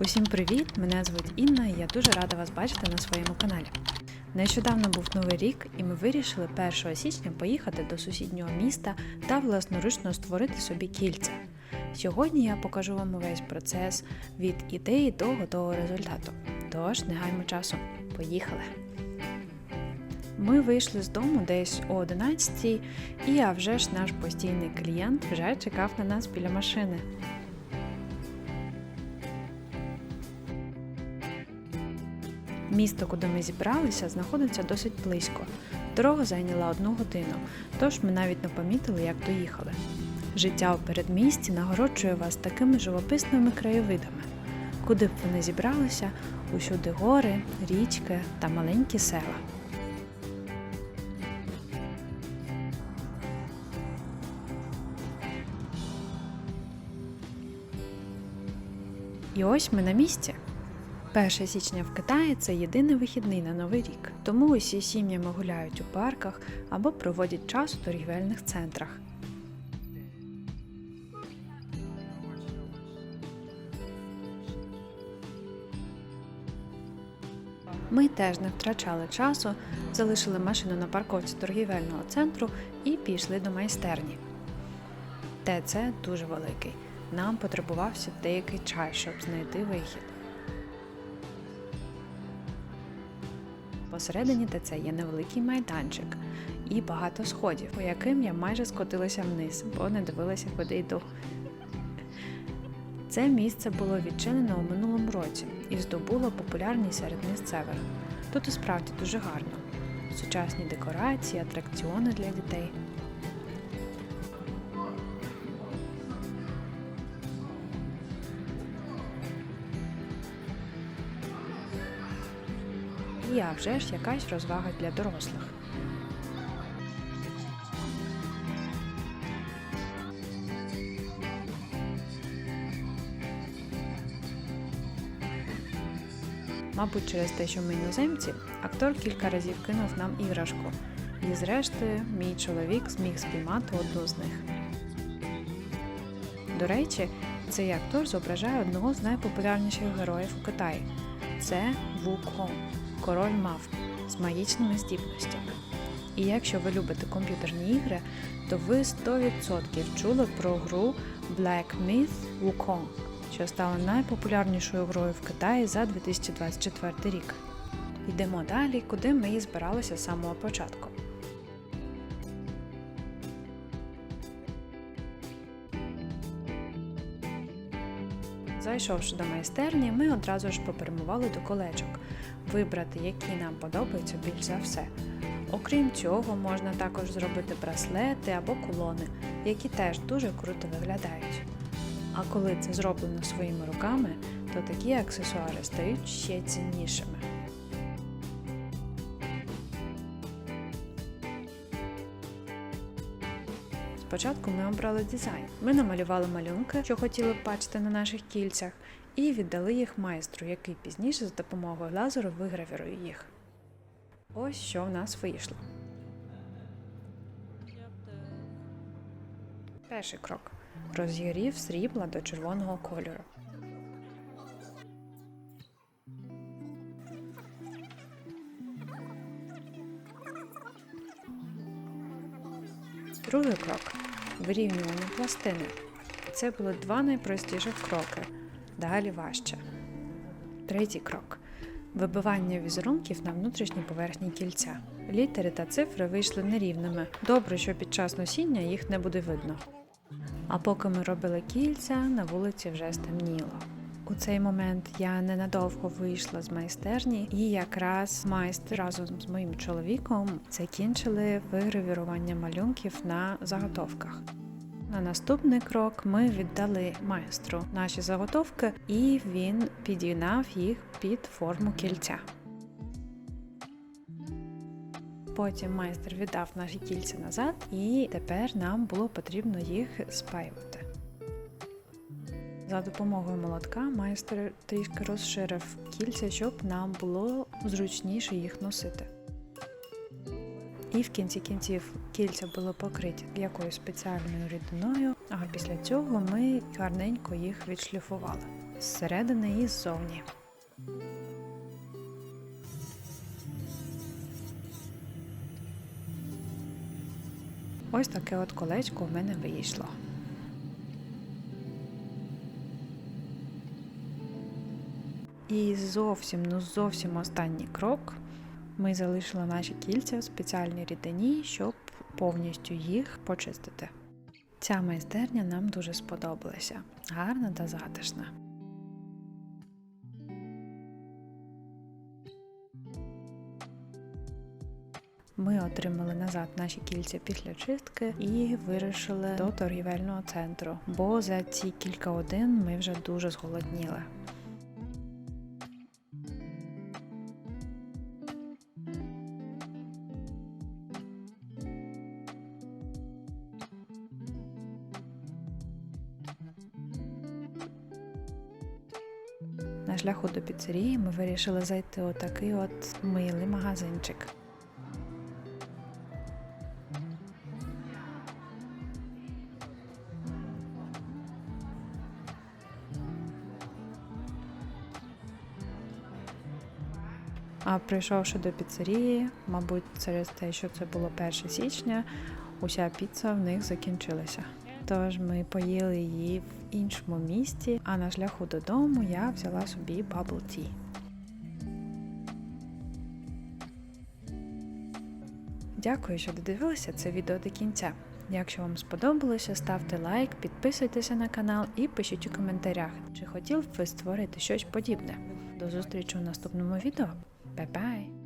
Усім привіт! Мене звуть Інна і я дуже рада вас бачити на своєму каналі. Нещодавно був новий рік, і ми вирішили 1 січня поїхати до сусіднього міста та власноручно створити собі кільця. Сьогодні я покажу вам увесь процес від ідеї до готового результату. Тож не гаймо часу. Поїхали! Ми вийшли з дому десь о 11 і а вже ж наш постійний клієнт вже чекав на нас біля машини. Місто, куди ми зібралися, знаходиться досить близько. Дорога зайняла одну годину, тож ми навіть не помітили, як доїхали. Життя у передмісті нагороджує вас такими живописними краєвидами. Куди б ви не зібралися, усюди гори, річки та маленькі села. І ось ми на місці. 1 січня в Китаї це єдиний вихідний на новий рік, тому усі сім'ями гуляють у парках або проводять час у торгівельних центрах. Ми теж не втрачали часу, залишили машину на парковці торгівельного центру і пішли до майстерні. ТЦ дуже великий. Нам потребувався деякий час, щоб знайти вихід. Посередині ТЦ є невеликий майданчик і багато сходів, по яким я майже скотилася вниз, бо не дивилася, куди йду. Це місце було відчинено у минулому році і здобуло популярність серед місцевих. Тут і справді дуже гарно. Сучасні декорації, атракціони для дітей. А вже ж якась розвага для дорослих. Мабуть, через те, що ми іноземці, актор кілька разів кинув нам іграшку. І зрештою, мій чоловік зміг спіймати одну з них. До речі, цей актор зображає одного з найпопулярніших героїв у Китаї. Це Вукон, король мав з магічними здібностями. І якщо ви любите комп'ютерні ігри, то ви 100% чули про гру Black Myth Wukong, що стала найпопулярнішою грою в Китаї за 2024 рік. Йдемо далі, куди ми і збиралися з самого початку. Зайшовши до майстерні, ми одразу ж попрямували до колечок, вибрати, які нам подобаються більш за все. Окрім цього, можна також зробити браслети або кулони, які теж дуже круто виглядають. А коли це зроблено своїми руками, то такі аксесуари стають ще ціннішими. Спочатку ми обрали дизайн. Ми намалювали малюнки, що хотіли б бачити на наших кільцях, і віддали їх майстру, який пізніше за допомогою лазеру вигравірує їх. Ось що в нас вийшло. Перший крок. Розігрів срібла до червоного кольору. Другий крок вирівнювання пластини. Це були два найпростіших кроки. Далі важче. Третій крок вибивання візерунків на внутрішній поверхні кільця. Літери та цифри вийшли нерівними. Добре, що під час носіння їх не буде видно. А поки ми робили кільця, на вулиці вже стемніло. У цей момент я ненадовго вийшла з майстерні, і якраз майстер разом з моїм чоловіком закінчили вигравірування малюнків на заготовках. На наступний крок ми віддали майстру наші заготовки, і він підігнав їх під форму кільця. Потім майстер віддав наші кільця назад, і тепер нам було потрібно їх спаювати. За допомогою молотка майстер трішки розширив кільця, щоб нам було зручніше їх носити. І в кінці кінців кільця були покриті якоюсь спеціальною рідиною, а після цього ми гарненько їх відшліфували. зсередини і ззовні. Ось таке от колечко в мене вийшло. І зовсім, ну зовсім останній крок. Ми залишили наші кільця в спеціальній рідині, щоб повністю їх почистити. Ця майстерня нам дуже сподобалася, гарна та затишна. Ми отримали назад наші кільця після чистки і вирішили до торгівельного центру, бо за ці кілька годин ми вже дуже зголодніли. Шляху до піцерії ми вирішили зайти у такий от милий магазинчик. А прийшовши до піцерії, мабуть, через те, що це було 1 січня, уся піца в них закінчилася. Тож ми поїли її в іншому місті, а на шляху додому я взяла собі bubble tea. Дякую, що додивилися це відео до кінця. Якщо вам сподобалося, ставте лайк, підписуйтеся на канал і пишіть у коментарях, чи хотів б ви створити щось подібне. До зустрічі у наступному відео. Бай-бай!